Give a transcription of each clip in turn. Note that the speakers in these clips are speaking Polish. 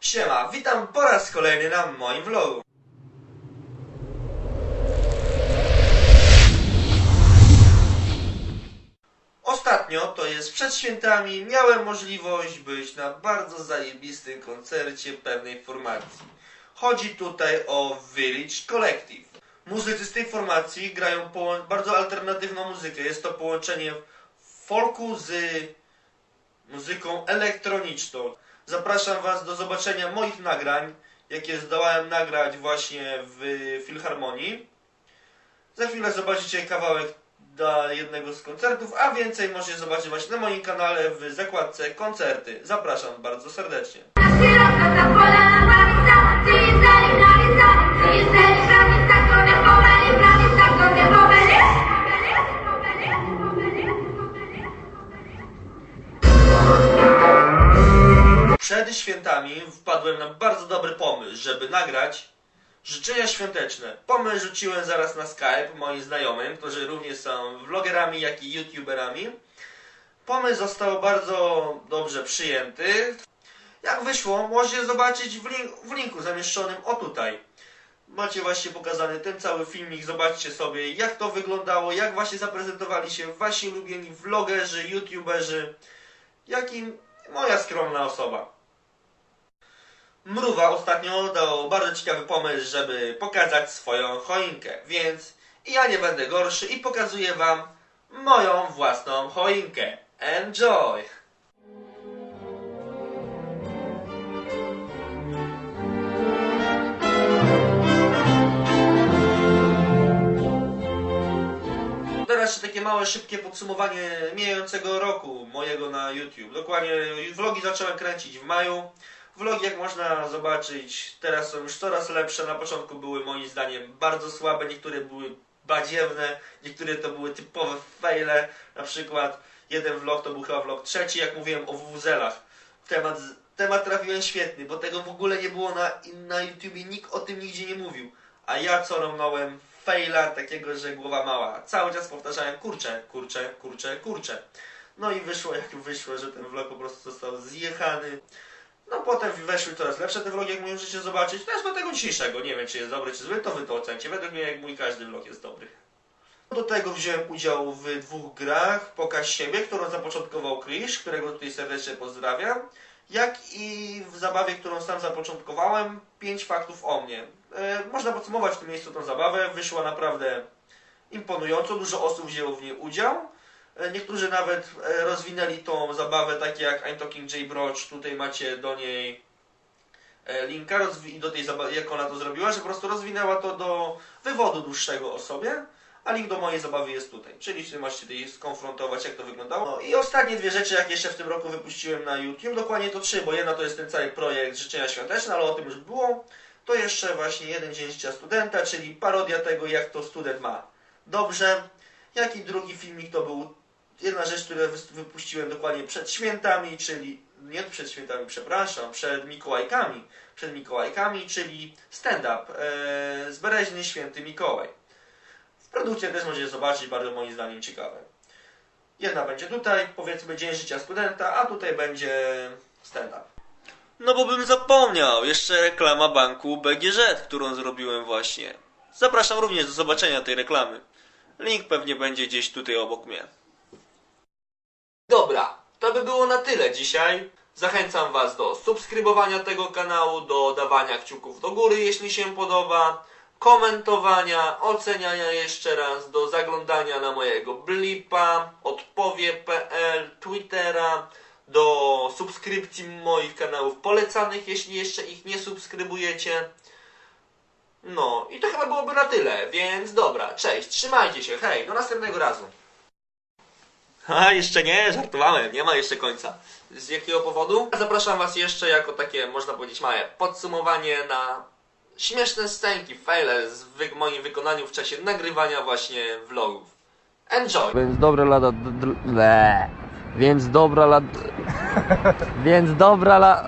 Siema, witam po raz kolejny na moim vlogu. Ostatnio, to jest przed świętami, miałem możliwość być na bardzo zajebistym koncercie pewnej formacji. Chodzi tutaj o Village Collective. Muzycy z tej formacji grają bardzo alternatywną muzykę. Jest to połączenie folku z muzyką elektroniczną. Zapraszam Was do zobaczenia moich nagrań, jakie zdołałem nagrać właśnie w Filharmonii. Za chwilę zobaczycie kawałek dla jednego z koncertów, a więcej możecie zobaczyć właśnie na moim kanale w zakładce koncerty. Zapraszam bardzo serdecznie. Świętami wpadłem na bardzo dobry pomysł, żeby nagrać życzenia świąteczne. Pomysł rzuciłem zaraz na Skype moim znajomym, którzy również są vlogerami, jak i youtuberami. Pomysł został bardzo dobrze przyjęty. Jak wyszło, możecie zobaczyć w, link, w linku zamieszczonym o tutaj. Macie właśnie pokazany ten cały filmik, zobaczcie sobie jak to wyglądało, jak właśnie zaprezentowali się wasi ulubieni vlogerzy, youtuberzy, jak i moja skromna osoba. Mruwa ostatnio dał bardzo ciekawy pomysł, żeby pokazać swoją choinkę, więc ja nie będę gorszy i pokazuję wam moją własną choinkę. Enjoy! Jeszcze takie małe, szybkie podsumowanie mijającego roku mojego na YouTube. Dokładnie vlogi zacząłem kręcić w maju. Vlogi, jak można zobaczyć, teraz są już coraz lepsze. Na początku były moim zdaniem bardzo słabe, niektóre były badziewne, niektóre to były typowe faile. Na przykład jeden vlog to był chyba vlog trzeci, jak mówiłem o wuzelach. Temat, temat trafiłem świetny, bo tego w ogóle nie było na, na YouTubie, nikt o tym nigdzie nie mówił. A ja co romnąłem faila takiego, że głowa mała. Cały czas powtarzałem kurczę, kurczę, kurczę, kurczę. No i wyszło jak wyszło, że ten vlog po prostu został zjechany. No potem weszły coraz lepsze te vlogi, jak możecie zobaczyć. Też do tego dzisiejszego. Nie wiem, czy jest dobry, czy zły, to wy to ocencie. Według mnie, jak mój każdy vlog jest dobry. Do tego wziąłem udział w dwóch grach. Pokaż siebie, którą zapoczątkował Krisz, którego tutaj serdecznie pozdrawiam. Jak i w zabawie, którą sam zapoczątkowałem, pięć faktów o mnie. E, można podsumować w tym miejscu tą zabawę. Wyszła naprawdę imponująco. Dużo osób wzięło w niej udział. E, Niektórzy nawet e, rozwinęli tą zabawę, tak jak I'm Talking J Broch. Tutaj macie do niej e, linka do tej zabawy, jak ona to zrobiła, że po prostu rozwinęła to do wywodu dłuższego o sobie. A link do mojej zabawy jest tutaj. Czyli czy możecie tutaj skonfrontować, jak to wyglądało. No i ostatnie dwie rzeczy, jak jeszcze w tym roku wypuściłem na YouTube. Dokładnie to trzy, bo jedna to jest ten cały projekt Życzenia Świąteczne, ale o tym już było. To jeszcze właśnie jeden dzień życia studenta, czyli parodia tego, jak to student ma dobrze. Jak i drugi filmik to był jedna rzecz, którą wypuściłem dokładnie przed świętami, czyli nie przed świętami, przepraszam, przed Mikołajkami, przed Mikołajkami, czyli stand-up e, z Bereźny Święty Mikołaj. W produkcie też możecie zobaczyć, bardzo moim zdaniem ciekawe. Jedna będzie tutaj, powiedzmy Dzień Życia Studenta, a tutaj będzie stand-up. No bo bym zapomniał, jeszcze reklama banku BGŻ, którą zrobiłem właśnie. Zapraszam również do zobaczenia tej reklamy. Link pewnie będzie gdzieś tutaj obok mnie. To by było na tyle dzisiaj. Zachęcam Was do subskrybowania tego kanału, do dawania kciuków do góry, jeśli się podoba, komentowania, oceniania jeszcze raz, do zaglądania na mojego blipa, odpowie.pl, Twittera, do subskrypcji moich kanałów polecanych, jeśli jeszcze ich nie subskrybujecie. No i to chyba byłoby na tyle, więc dobra, cześć, trzymajcie się, hej, do następnego razu. A, jeszcze nie, żartowałem, nie ma jeszcze końca. Z jakiego powodu? Zapraszam Was jeszcze jako takie, można powiedzieć, małe podsumowanie na śmieszne scenki, faile z wy moim wykonaniu w czasie nagrywania właśnie vlogów. Enjoy! Więc dobra lada... d- d- le. Więc dobra lada... Więc dobra la...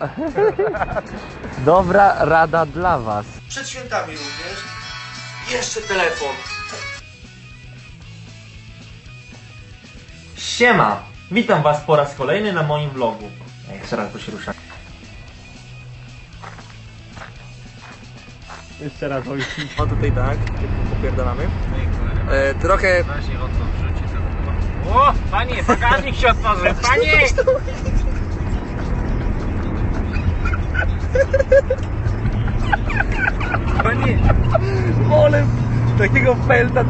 Dobra rada dla was. Przed świętami również. Jeszcze telefon. Siema! Witam Was po raz kolejny na moim vlogu. Ej, Jeszcze raz, bo się rusza. Jeszcze raz, oj. O tutaj tak, popierdalamy. E, trochę... O, panie, bagażnik się otworzył, panie! Panie, wolę takiego felta.